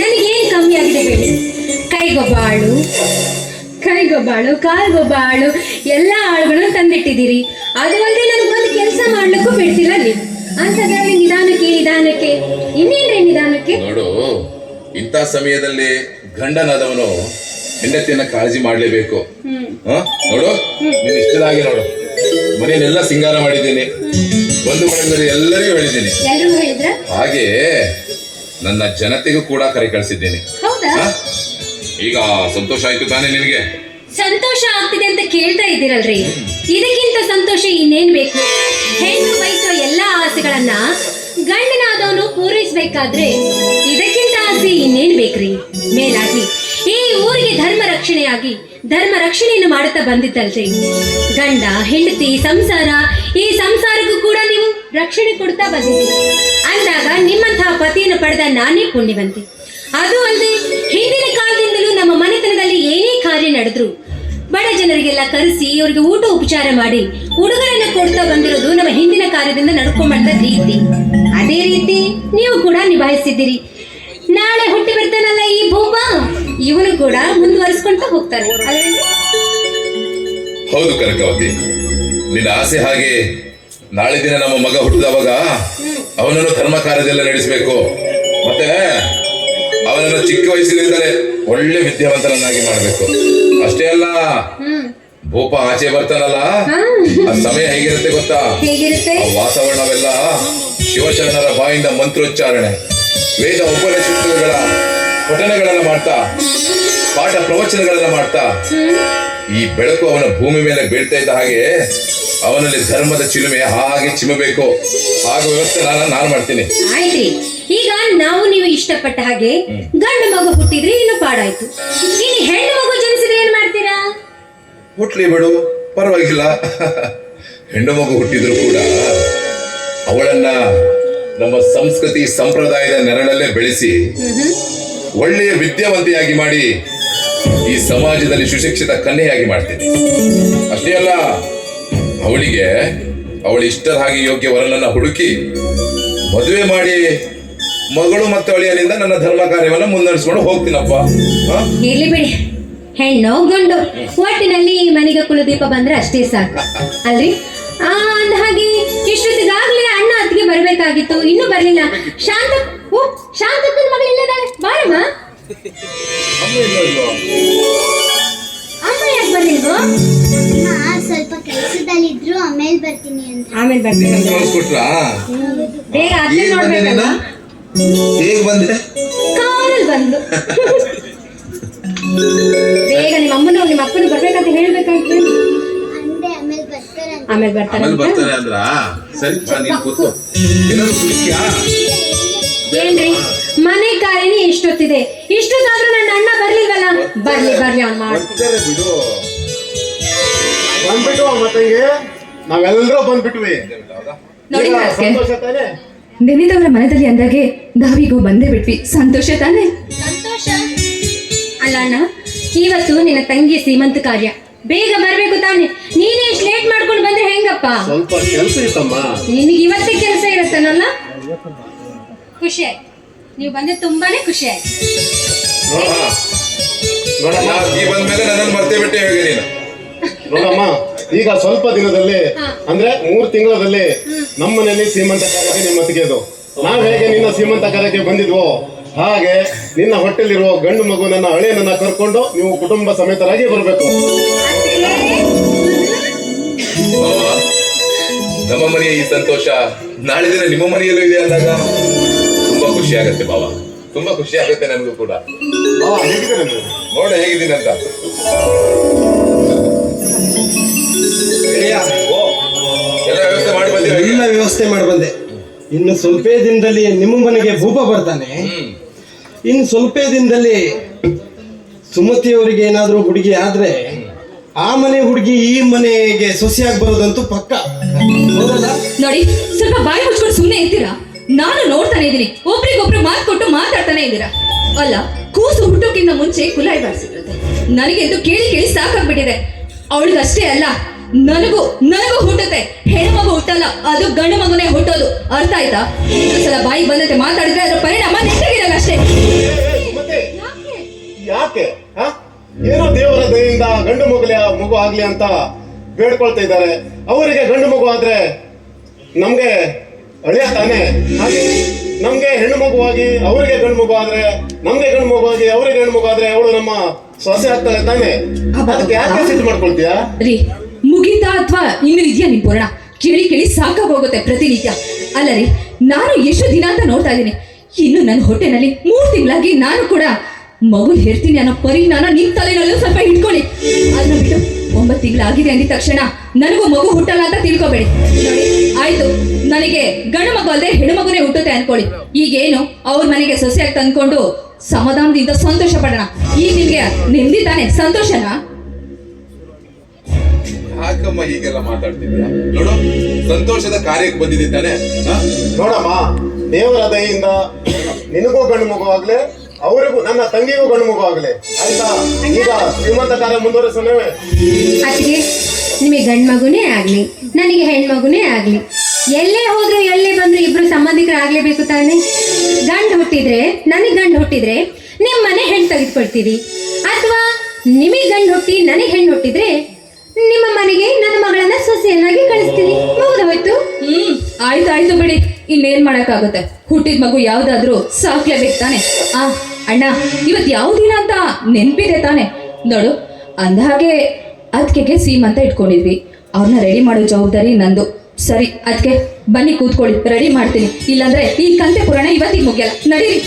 ನನಗೇನು ಕಮ್ಮಿ ಆಗಿದೆ ಹೇಳಿ? ಕೈಗೊಬ್ಬಾಳು ಕೈಗೊಬ್ಬಾಳು ಕಾಲ್ಗೊಬ್ಬಾಳು ಎಲ್ಲ ಆಳುಗಳನ್ನು ತಂದಿಟ್ಟಿದ್ದೀರಿ. ಅದು ಅಲ್ಲದೆ ನನಗೊಂದು ಕೆಲಸ ಮಾಡ್ಲಿಕ್ಕೂ ಬಿಡ್ತಿಲ್ಲ ನೀವು ಅಂಥದ್ರಲ್ಲಿ ನಿಧಾನಕ್ಕೆ ನಿಧಾನಕ್ಕೆ ಇನ್ನೇನ್ರಿ ನಿಧಾನಕ್ಕೆ? ನೋಡು ಇಂಥ ಸಮಯದಲ್ಲಿ ಗಂಡನಾದವನು ಹೆಂಡತಿಯನ್ನ ಕಾಳಜಿ ಮಾಡ್ಲೇಬೇಕು. ನೋಡು ನೀನ್ ಇಷ್ಟದಾಗಿ ನೋಡು. ಮನೆಯನ್ನೆಲ್ಲ ಸಿಂಗಾರ ಮಾಡಿದ್ದೀನಿ. ಬಂಧು ಬಳಗದಲ್ಲಿ ಎಲ್ಲರಿಗೂ ಹೇಳಿದ್ದೀನಿ. ಹಾಗೆ ನನ್ನ ಜನತೆಗೂ ಕೂಡ ಕರೆ ಕಳಿಸಿದ್ದೇನೆ. ಹೌದಾ? ಹ? ಈಗ ಸಂತೋಷ ಆಯ್ತು ತಾನೇ ನಿಮಗೆ ಸಂತೋಷ ಆಗ್ತಿದೆ ಅಂತ ಕೇಳ್ತಾ ಇದ್ದೀರಲ್ರಿ. ಇದಕ್ಕಿಂತ ಸಂತೋಷ ಇನ್ನೇನ್ ಬೇಕು? ಹೆಣ್ಣು ಬಯಸುವ ಎಲ್ಲಾ ಆಸೆಗಳನ್ನ ಗಂಡನಾದವನು ಪೂರೈಸಬೇಕಾದ್ರೆ ಇದಕ್ಕಿಂತ ಆಸೆ ಇನ್ನೇನ್ ಬೇಕ್ರಿ? ಮೇಲಾಗಿ ಈ ಊರಿಗೆ ಧರ್ಮ ರಕ್ಷಣೆಯಾಗಿ ಧರ್ಮ ರಕ್ಷಣೆಯನ್ನು ಮಾಡುತ್ತಾ ಬಂದಿದ್ದಲ್ರಿ. ಗಂಡ ಹೆಂಡತಿ ಸಂಸಾರ ಈ ಸಂಸಾರಕ್ಕೂ ಕೂಡ ನೀವು ರಕ್ಷಣೆ ಕೊಡ್ತಾ ಬಂದಿದ್ದೀರಿ. ಅಂದಾಗ ನಿಮ್ಮಂತಹ ಪತಿಯನ್ನು ಪಡೆದ ನಾನೇ ಪುಣ್ಯವಂತೆ. ಅದು ಅಲ್ಲದೆ ಹಿಂದಿನ ಕಾಲದಿಂದಲೂ ನಮ್ಮ ಮನೆತನದಲ್ಲಿ ಏನೇ ಕಾರ್ಯ ನಡೆದ್ರು ಬಡ ಜನರಿಗೆಲ್ಲ ಕರೆಸಿ ಅವರಿಗೆ ಊಟ ಉಪಚಾರ ಮಾಡಿ ಉಡುಗೊರೆಯನ್ನು ಕೊಡ್ತಾ ಬಂದಿರೋದು ನಮ್ಮ ಹಿಂದಿನ ಕಾರ್ಯದಿಂದ ನಡ್ಕೊಂಡ್ ರೀತಿ. ಅದೇ ರೀತಿ ನೀವು ಕೂಡ ನಿಭಾಯಿಸಿದ್ದೀರಿ. ನಾಳೆ ಹುಟ್ಟಿ ಬರ್ತಾನಲ್ಲ ಈ ಭೂಮ ಇವನು ಕೂಡ ಮುಂದುವರಿಸ್ಕೊಂತ ಹೋಗ್ತಾರೆ? ಹೌದು ಕನಕವತಿ. ನಿನ್ನ ಆಸೆ ಹಾಗೆ ನಾಳೆ ದಿನ ನಮ್ಮ ಮಗ ಹುಟ್ಟಿದವಾಗ ಅವನನ್ನು ಧರ್ಮ ಕಾರ್ಯದೆಲ್ಲ ನಡೆಸಬೇಕು. ಮತ್ತೆ ಅವನನ್ನು ಚಿಕ್ಕ ವಯಸ್ಸಿನಿಂದಲೇ ಒಳ್ಳೆ ವಿದ್ಯಾವಂತನನ್ನಾಗಿ ಮಾಡಬೇಕು. ಅಷ್ಟೇ ಅಲ್ಲ ಭೂಪ ಆಚೆ ಬರ್ತಾನಲ್ಲ ಆ ಸಮಯ ಹೇಗಿರುತ್ತೆ ಗೊತ್ತಾ? ವಾತಾವರಣವೆಲ್ಲ ಶಿವಶರಣರ ಬಾಯಿಂದ ಮಂತ್ರೋಚ್ಚಾರಣೆ ವೇದ ಉಪನಿಷತ್ತುಗಳ ಪಠಣಗಳನ್ನ ಮಾಡ್ತಾ ಪಾಠ ಪ್ರವಚನಗಳನ್ನ ಮಾಡ್ತಾ ಈ ಬೆಳಕು ಅವನ ಭೂಮಿ ಮೇಲೆ ಬೀಳ್ತಾ ಇದ್ದ ಹಾಗೆ ಅವನಲ್ಲಿ ಧರ್ಮದ ಚಿಲುಮೆ ಹಾಗೆ ಚಿಮಬೇಕು ಹಾಗೂ ವ್ಯವಸ್ಥೆ ನಾನು ನಾನು ಮಾಡ್ತೀನಿ. ಆಯ್ತ್ರಿ. ಈಗ ನಾವು ನೀವು ಇಷ್ಟಪಟ್ಟ ಹಾಗೆ ಗಂಡು ಮಗು ಹುಟ್ಟಿದ್ರೆ ಇನ್ನು ಪಾಡಾಯ್ತು. ಇನ್ನು ಹೆಣ್ಣು ಮಗು ಜನಿಸಿದ್ರೆ ಏನ್ ಮಾಡ್ತೀರಾ? ಹುಟ್ಲಿ ಬಿಡು ಪರವಾಗಿಲ್ಲ. ಹೆಣ್ಣು ಮಗು ಹುಟ್ಟಿದ್ರು ಕೂಡ ಅವಳನ್ನ ನಮ್ಮ ಸಂಸ್ಕೃತಿ ಸಂಪ್ರದಾಯದ ನೆರಳಲ್ಲೇ ಬೆಳೆಸಿ ಒಳ್ಳೆಯ ವಿದ್ಯಾವಂತಿಯಾಗಿ ಮಾಡಿ ಈ ಸಮಾಜದಲ್ಲಿ ಸುಶಿಕ್ಷಿತ ಕನ್ಯೆಯಾಗಿ ಮಾಡ್ತೀನಿ. ಅಷ್ಟೇ ಅಲ್ಲ ಅವಳಿಗೆ ಅವಳ ಇಷ್ಟದ ಹಾಗೆ ಯೋಗ್ಯ ವರನನ್ನ ಹುಡುಕಿ ಮದುವೆ ಮಾಡಿ ಮಗಳು ಮತ್ತು ಅಳಿಯನಿಂದ ನನ್ನ ಧರ್ಮ ಕಾರ್ಯವನ್ನು ಮುನ್ನಡೆಸಿಕೊಂಡು ಹೋಗ್ತೀನಪ್ಪ. ಹ? ಇರ್ಲಿ ಬಿಡಿ. ಹೆಣ್ಣು ಗಂಡು. ಒಟ್ಟಿನಲ್ಲಿ ಈ ಮನೆಗೆ ಕುಲದೀಪ ಬಂದ್ರೆ ಅಷ್ಟೇ ಸಾಕು. ಅಲ್ರಿ? ಆ ಅಂದ ಹಾಗೆ ಇಷ್ಟೊತ್ತಿಗಾಗ್ಲೇ ಅಣ್ಣ ಅತ್ತಿಗೆ ಬರ್ಬೇಕಾಗಿತ್ತು. ಇನ್ನೂ ಬರ್ಲಿಲ್ಲ. ಶಾಂತ ಓ ಶಾಂತ ಮಗಳು ಇಲ್ಲದಾಳೆ ಬಾರಮ್ಮ. ಯಾಕೆ ಸ್ವಲ್ಪ ಕೆಲಸದಲ್ಲಿದ್ರು ಆಮೇಲೆ ಬರ್ತೀನಿ ಅಂತ ಆಮೇಲೆ ಬರ್ತೀನಿ ಬೇಗ ಅತ್ತೆ ಹೇಗ್ ಬಂದೆ ನೋಡ್ಬೇಕಲ್ಲ ನೀನು? ಹೇಗ್ ಬಂದೆ? ಕಾರಲ್ಲಿ ಬಂದು. ಬೇಗ ನಿಮ್ಮ ಅಮ್ಮನ ನಿಮ್ಮ ಅಪ್ಪನ ಬರ್ಬೇಕಂತ ಹೇಳ್ಬೇಕಾಯ್ತು. ಅಂದೆ ಆಮೇಲೆ ಬರ್ತಾರೆ ಆಮೇಲೆ ಬರ್ತಾರೆ ಅಂದ್ರ? ಸರಿ ಬಾ, ನೀನ್ ಕೂತು ಏನಾದ್ರು ಕುಡಿಸ್ತೀಯಾ ಏನ್ರಿ? ಮನೆ ಕಾರ್ಯನೇ ಇಷ್ಟೊತ್ತಿದೆ. ಇಷ್ಟೊತ್ತಾದ್ರೂ ಬರ್ಲಿ ಬರ್ಲಿ ಅವ್ನು ಮಾಡ್ತೀವಿ ಬರ್ತಾರೆ ಬಿಡು ಬಂದ್ಬಿಟ್ಟು ಮತ್ತಂಗೆ ನಾವೆಲ್ಲರೂ ಬಂದ್ಬಿಟ್ವಿ. ನೋಡಿ. ಸಂತೋಷ ತಾನೇ? ನೆನೆದವರ ಮನದಲ್ಲಿ ಅಂದಾಗೆ ನಾವೀಗೂ ಬಂದೇ ಬಿಟ್ವಿ. ಸಂತೋಷ ತಾನೇ? ಸಂತೋಷ. ಅಲ್ಲ ಅಣ್ಣ ಇವತ್ತು ನಿನ್ನ ತಂಗಿ ಸೀಮಂತ ಕಾರ್ಯ. ಬೇಗ ಬರ್ಬೇಕು ತಾನೆ. ನೀನೇ ಇಷ್ಟು ಲೇಟ್ ಮಾಡ್ಕೊಂಡು ಬಂದ್ರೆ ಹೆಂಗಪ್ಪ? ಸ್ವಲ್ಪ ಕೆಲಸ ಇತ್ತಮ್ಮ. ನಿನಗೆ ಇವತ್ತೇ ಕೆಲಸ ಇರತ್ತನಲ್ಲ? ಖುಷಿ ಆಯ್ತು. ನೀವು ಬಂದ್ರೆ ತುಂಬಾನೇ ಖುಷಿ ಆಯ್ತು. ಈ ಬಂದ್ಮೇಲೆ ನನ್ನನ್ನು ಮರ್ತೇ ಬಿಟ್ಟೆ ಹೇಗೆ ನೀನು. ನೋಡಮ್ಮ ಈಗ ಸ್ವಲ್ಪ ದಿನದಲ್ಲಿ. ಅಂದ್ರೆ ಮೂರ್ ತಿಂಗಳಲ್ಲಿ ನಮ್ಮನೆಯಲ್ಲಿ ಸೀಮಂತ ಕಾರ್ಯಕ್ಕೆ ನಿಮ್ಮ ಅದು ನಾವ್ ಹೇಗೆ ನಿನ್ನ ಸೀಮಂತ ಕಾರ್ಯಕ್ಕೆ ಬಂದಿದ್ವೋ ಹಾಗೆ ನಿನ್ನ ಹೊಟ್ಟೆಲಿರುವ ಗಂಡು ಮಗು ನನ್ನ ಹಳೆಯನ್ನ ಕರ್ಕೊಂಡು ನೀವು ಕುಟುಂಬ ಸಮೇತರಾಗಿ ಬರಬೇಕು. ನಮ್ಮ ಮನೆಯ ಈ ಸಂತೋಷ ನಾಳೆ ದಿನ ನಿಮ್ಮ ಮನೆಯಲ್ಲೂ ಇದೆ ಅಂದಾಗ ತುಂಬಾ ಖುಷಿ ಆಗತ್ತೆ ಬಾವ. ತುಂಬಾ ಖುಷಿ ಆಗುತ್ತೆ ನನಗೂ ಕೂಡ. ನೋಡ ಹೇಗಿದ್ದೀನಿ ಅಂತ ಎಲ್ಲ ವ್ಯವಸ್ಥೆ ಮಾಡಿ ಬಂದಿರ ಎಲ್ಲ ವ್ಯವಸ್ಥೆ ಮಾಡಿ ಬಂದೆ. ಇನ್ನು ಸ್ವಲ್ಪ ದಿನದಲ್ಲಿ ನಿಮ್ಮ ಮನೆಗೆ ಭೂಪ ಬರ್ತಾನೆ. ಇನ್ನು ಸ್ವಲ್ಪ ದಿನದಲ್ಲಿ ಸುಮತಿಯವರಿಗೆ ಏನಾದರೂ ಹುಡುಗಿ ಆದ್ರೆ ಆ ಮನೆ ಹುಡುಗಿ ಈ ಮನೆಗೆ ಸೊಸೆಯಾಗಿ ಬರೋದಂತೂ ಪಕ್ಕ. ನೋಡಿ ಸ್ವಲ್ಪ ಬಾಯಿ ಮುಚ್ಕೊಂಡು ಸುಮ್ಮನೆ ಇರ್ತೀರಾ? ನಾನು ನೋಡ್ತಾನೆ ಇದ್ದೀನಿ. ಒಬ್ರಿಗೊಬ್ರು ಮಾತು ಕೊಟ್ಟು ಮಾತಾಡ್ತಾನೆ ಇದ್ದೀರಾ? ಅಲ್ಲ, ಕೂಸು ಹುಟ್ಟೋಕ್ಕಿಂತ ಮುಂಚೆ ಕುಲಾಯಿ ಬಾರಿಸಿರುತ್ತೆ ನನಗೆ ಇದು ಕೇಳಿ ಕೇಳಿ ಸಾಕಾಗ್ಬಿಟ್ಟಿದೆ. ಅವಳಿಗಷ್ಟೇ ಅಲ್ಲ, ನನಗೂ ನನಗೂ ಹುಟ್ಟುತ್ತೆ. ಹೆಣ್ಮಗು ಮಗು ಹುಟ್ಟಲ್ಲ, ಅದು ಗಂಡು ಮಗುನೇ ಹುಟ್ಟೋದು. ಅರ್ಥ ಆಯ್ತಾ? ಸಲ ಬಾಯಿ ಬಂದಂತೆ ಮಾತಾಡಿದ್ರೆ ಅದರ ಪರಿಣಾಮ ನೆಟ್ಟಗಿರಲ್ಲ ಅಷ್ಟೇ. ಯಾಕೆ? ಏನೋ ದೇವರ ದಯೆಯಿಂದ ಗಂಡು ಮಗುಲಿ ಮಗು ಆಗ್ಲಿ ಅಂತ ಬೇಡ್ಕೊಳ್ತಾ ಇದ್ದಾರೆ. ಅವರಿಗೆ ಗಂಡು ಮಗು ಆದ್ರೆ ನಮ್ಗೆ ಅಳಿಯ ತಾನೆ. ನಮ್ಗೆ ಹೆಣ್ಣು ಮಗುವಾಗಿ ಅವರಿಗೆ ಗಂಡು ಮಗು ಆದ್ರೆ, ನಮ್ಗೆ ಗಂಡು ಮಗು ಆಗಿ ಅವರಿಗೆ ಹೆಣ್ಣು ಮಗು ಆದ್ರೆ ಅವಳು ನಮ್ಮ ಸೊಸೆ ಆಗ್ತಾಳೆ ತಾನೆ. ಅದಕ್ಕೆ ಯಾಕೆ ಸಿಟ್ಟು ಮಾಡ್ಕೊಳ್ತೀಯಾ? ರೀ, ಮುಗೀತಾ ಅಥವಾ ಇನ್ನು ಇದೆಯಾ ನಿಮ್ ಪೂರ್ಣ? ಕೇಳಿ ಕೇಳಿ ಸಾಕಾಗೋಗುತ್ತೆ ಪ್ರತಿನಿತ್ಯ. ಅಲ್ಲ ರೀ, ನಾನು ಎಷ್ಟು ದಿನ ಅಂತ ನೋಡ್ತಾ ಇದ್ದೀನಿ. ಇನ್ನು ನನ್ನ ಹೊಟ್ಟೆನಲ್ಲಿ ಮೂರು ತಿಂಗಳಾಗಿ ನಾನು ಕೂಡ ಮಗು ಹೇಳ್ತೀನಿ ಅನ್ನೋ ಪರಿಜ್ಞಾನ ನಿಮ್ಮ ತಲೆನಲ್ಲೂ ಸ್ವಲ್ಪ ಇಟ್ಕೊಳ್ಳಿ. ಅದನ್ನ ಬಿಟ್ಟು ಒಂಬತ್ತು ತಿಂಗಳಾಗಿದೆ ಅಂದಿದ ತಕ್ಷಣ. ನನಗೂ ಮಗು ಹುಟ್ಟಲ್ಲ ಅಂತ ತಿಳ್ಕೊಬೇಡಿ. ನೋಡಿ ಆಯ್ತು ನನಗೆ ಗಂಡು ಮಗು ಅಲ್ಲದೆ ಹೆಣ್ಣು ಮಗುನೇ ಹುಟ್ಟುತ್ತೆ ಅನ್ಕೊಳ್ಳಿ. ಈಗೇನು ಅವ್ರ ಮನೆಗೆ ಸೊಸೆಯಾಗಿ ತಂದ್ಕೊಂಡು ಸಮಾಧಾನದಿಂದ ಸಂತೋಷ ಪಡೋಣ. ಈ ನಿಮ್ಗೆ ನೆಮ್ಮದಿ ತಾನೆ ಸಂತೋಷನಾ? ಯಾಕಮ್ಮ ಹೀಗೆಲ್ಲ ಮಾತಾಡ್ತಿದ್ಯಾ ನೋಡು ಸಂತೋಷದ ಕಾರ್ಯಕ್ಕೆ ಬಂದಿದ್ದಿ ತಾನೆ? ನೋಡಮ್ಮ ದೇವರ ದಯಿಂದ ನಿನಗೂ ಗಂಡು ಮಗು ಆಗ್ಲೆ ಅವರಿಗೂ ನನ್ನ ತಂಗಿಗೂ ಗಂಡು ಮಗು ಆಗ್ಲೆ. ಆಯ್ತಾ? ಈಗ ಶ್ರೀಮಂತ ಕಾರ್ಯ ಮುಂದುವರಿಸೋಣವೇ? ಅದಕ್ಕೆ ನಿಮಗೆ ಗಂಡು ಮಗುನೇ ಆಗಲಿ, ನನಗೆ ಹೆಣ್ಮಗುನೇ ಆಗಲಿ, ಎಲ್ಲೇ ಹೋದ್ರು ಎಲ್ಲೇ ಬಂದ್ರು ಇಬ್ರು ಸಂಬಂಧಿಕರಾಗಲೇಬೇಕು ತಾನೆ? ಗಂಡು ಹುಟ್ಟಿದ್ರೆ, ನನಗೆ ಗಂಡು ಹುಟ್ಟಿದ್ರೆ ನಿಮ್ಮ ಮನೆ ಹೆಣ್ಣು ತೆಗೆದುಕೊಳ್ತೀವಿ ಅಥವಾ ನಿಮಗೆ ಗಂಡು ಹುಟ್ಟಿ ನನಗೆ ಹೆಣ್ಣು ಹುಟ್ಟಿದ್ರೆ ನಿಮ್ಮ ಮನೆಗೆ ನನ್ನ ಮಗಳನ್ನ ಸೊಸೆಯನ್ನಾಗಿ ಕಳಿಸ್ತೀನಿ ಮುಗಿದು ಹೋಯ್ತು ಹ್ಮ್, ಆಯ್ತು ಆಯ್ತು ಬಿಡಿ. ಇನ್ನೇನ್ ಮಾಡಕ್ಕಾಗುತ್ತೆ? ಹುಟ್ಟಿದ ಮಗು ಯಾವ್ದಾದ್ರೂ ಸಾಕ್ಲೇಬೇಕು ತಾನೆ. ಆ, ಅಣ್ಣ ಇವತ್ತು ಯಾವ ದಿನ ಅಂತ ನೆನ್ಪಿದೆ ತಾನೆ. ನೋಡು, ಅಂದಹಾಗೆ ಅದಕ್ಕೆ ಅಂತ ಇಟ್ಕೊಂಡಿದ್ವಿ. ಅವ್ರನ್ನ ರೆಡಿ ಮಾಡೋ ಜವಾಬ್ದಾರಿ ನಂದು. ಸರಿ ಅದಕ್ಕೆ ಬನ್ನಿ ಕೂತ್ಕೊಳ್ಳಿ ರೆಡಿ ಮಾಡ್ತೀನಿ. ಇಲ್ಲಾಂದ್ರೆ ಈ ಕಂತೆ ಪುರಾಣ ಇವತ್ತಿಗೆ ಮುಗಿಯಲ್ಲ. ನಡೀರಿ.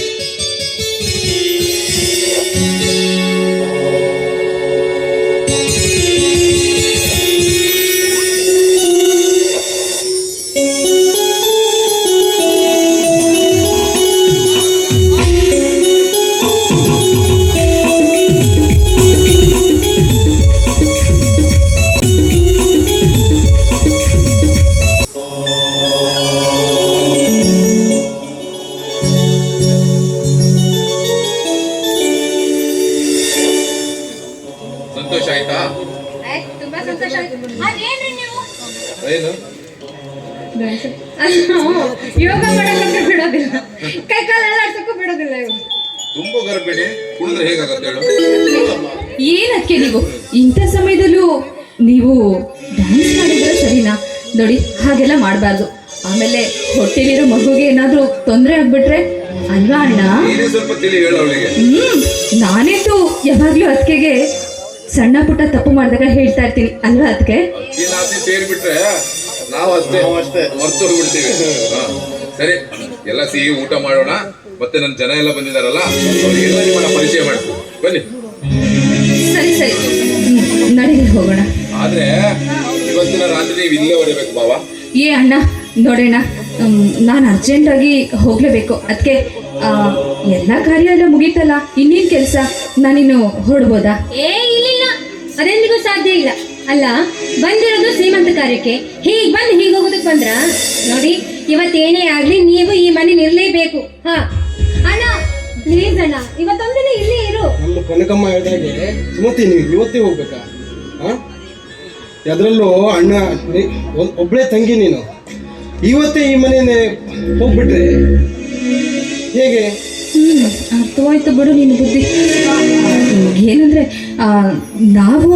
ತುಂಬಾ ಗರ್ಭಿಣಿ ಕುಡಿದ್ರೆ ಹೇಗಾಗತ್ತೆ ಹೇಳು? ಏನಕ್ಕೆ ನೀವು? ಇಂಥ ಸಮಯದಲ್ಲೂ ನೀವು ಡ್ಯಾನ್ಸ್ ಮಾಡಿದ್ರೆ ಸರಿನಾ? ನೋಡಿ ಹಾಗೆಲ್ಲ ಮಾಡಬಾರ್ದು. ಆಮೇಲೆ ಹೊಟ್ಟೆಲಿರೋ ಮಗುಗೆ ಏನಾದರೂ ತೊಂದರೆ ಆಗ್ಬಿಟ್ರೆ ಅಲ್ವಾ ಅಣ್ಣ? ನೀನೇ ಸ್ವಲ್ಪ ತಿಳಿ ಹೇಳು ಅವಳಿಗೆ. ಹ್ಮ್ ನಾನೇತು ಯಾವಾಗ್ಲೂ ಅದಕ್ಕೆ ಸಣ್ಣ ಪುಟ್ಟ ತಪ್ಪು ಮಾಡಿದಾಗ ಹೇಳ್ತಾ ಇರ್ತೀನಿ. ಅಲ್ವಾ ಅದಕ್ಕೆ ಈ ನಾತಿ ಸೇರ್ಬಿಟ್ರೆ ನಾವು ಅಷ್ಟೇ ನಾವು ಅಷ್ಟೇ. ಮರ್ತು ಹೋಗ್ಬಿಡ್ತೀವಿ ಹಾ. ಸರಿ ಎಲ್ಲ ಸಿಹಿ ಊಟ ಮಾಡೋಣ. ಮತ್ತೆ ನನ್ನ ಜನ ಎಲ್ಲ ಬಂದಿದಾರಲ್ಲ ಅವರಿಗೆಲ್ಲ ನಿಮ್ಮನ್ನ ಪರಿಚಯ ಮಾಡ್ತು ಬನ್ನಿ. ಸರಿ ಸರಿ. ನಡೀಲಿ ಹೋಗೋಣ. ಆದ್ರೆ ಇವತ್ತಿನ ರಾತ್ರಿ ನೀವು ಇಲ್ಲೇ ಹೊರಬೇಕು ಬಾವ. ಏ ಅಣ್ಣ ನೋಡೋಣ ನಾನು ಅರ್ಜೆಂಟಾಗಿ ಹೋಗ್ಲೇಬೇಕು. ಅದಕ್ಕೆ ಎಲ್ಲ ಕಾರ್ಯ ಎಲ್ಲ ಮುಗೀತಲ್ಲ ಇನ್ನೇನು ಕೆಲಸ? ನಾನಿನ್ನು ಹೊರಡ್ಬೋದಾ ಏ ಇಲ್ಲಿಲ್ಲ. ಅದೆಂದಿಗೂ ಸಾಧ್ಯ ಇಲ್ಲ. ಅಲ್ಲ ಬಂದಿರೋದು ಶ್ರೀಮಂತ ಕಾರ್ಯಕ್ಕೆ. ಹೀಗ್ ಬಂದು ಹೀಗ್ ಹೋಗೋದಕ್ಕೆ ಬಂದ್ರ? ನೋಡಿ ಇವತ್ತೇನೇ ಆಗ್ಲಿ ನೀವು ಈ ಮನೆ ಇರ್ಲೇಬೇಕು ಹಾ. ಪ್ಲೀಸ್ ಅಣ್ಣ? ಇವತ್ತೊಂದಿನ ಇಲ್ಲೇ ಇರು. ನಮ್ಮ ಕನಕಮ್ಮ ಹೇಳ್ದಾಗೆ ಸುಮತಿ ನೀವು ಇವತ್ತೇ ಹೋಗ್ಬೇಕಾ? ಹಾ ಅದರಲ್ಲೂ ಅಣ್ಣ ಒಬ್ಬಳೇ ತಂಗಿ ನೀನು. ಇವತ್ತೇ ಈ ಮನೇನೆ ಹೋಗ್ಬಿಟ್ರೆ ಹೇಗೆ? ಅರ್ಥವಾಯ್ತು ಬಿಡು ನಿನ್ನ ಬುದ್ಧಿ. ಏನಂದ್ರೆ ಆ, ನಾವು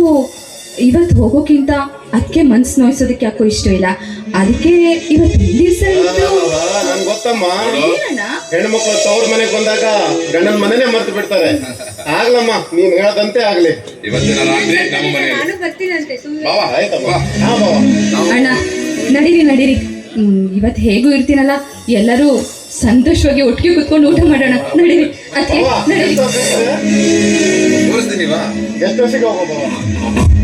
ಇವತ್ತು ಹೋಗೋಕ್ಕಿಂತ ಅದಕ್ಕೆ ಮನ್ಸು ನೋಯಿಸೋದಕ್ಕೆ ಯಾಕೋ ಇಷ್ಟ ಇಲ್ಲ. ಅದಕ್ಕೆ ಇವತ್ತು ದಿವಸ ಇದ್ದು ಗೊತ್ತಮ್ಮ. ಹೆಣ್ಮಕ್ಳು ತವ್ರ ಮನೆಗೆ ಬಂದಾಗ ಗಂಡನ ಮನೆನೇ ಮರ್ತು ಬಿಡ್ತಾರೆ. ಆಗ್ಲಮ್ಮ ನೀನ್ ಹೇಳದಂತೆ ಆಗ್ಲಿ. ಇವತ್ತಿನ ರಾತ್ರಿ ನಮ್ಮ ಮನೆಯಲ್ಲಿ. ನಾನು ಬರ್ತೀನಂತೆ ಸುಮ್ಮನೆ ಬಾವ. ಆಯ್ತಮ್ಮ. ಬಾ. ಹಾ ಬಾವ. ಅಣ್ಣ ನಡೀರಿ ನಡೀರಿ. ಹ್ಮ್, ಇವತ್ತು ಹೇಗೂ ಇರ್ತೀನಲ್ಲ? ಎಲ್ಲರೂ ಸಂತೋಷವಾಗಿ ಒಟ್ಟಿಗೆ ಕುತ್ಕೊಂಡು ಊಟ ಮಾಡೋಣ. ನಡೀರಿ ಅತ್ತೆ ಬಾವ, ನಡೀರಿ. ಎಷ್ಟು ವರ್ಷಕ್ಕೆ ತೋರಿಸ್ತೀನಿ ಬಾ. ಎಷ್ಟು ವರ್ಷಕ್ಕೆ ಹೋಗೋ ಬಾವ?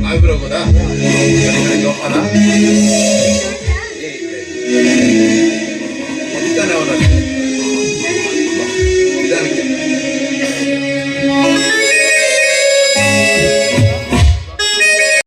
ನಾವಿಬ್ರು ಹೋಗೋದಾ? ಬನ್ನಿ, ಬನ್ನಿ, ಹೋಗೋಣ? ಏ, ಇಲ್ಲ, ಇಲ್ಲ.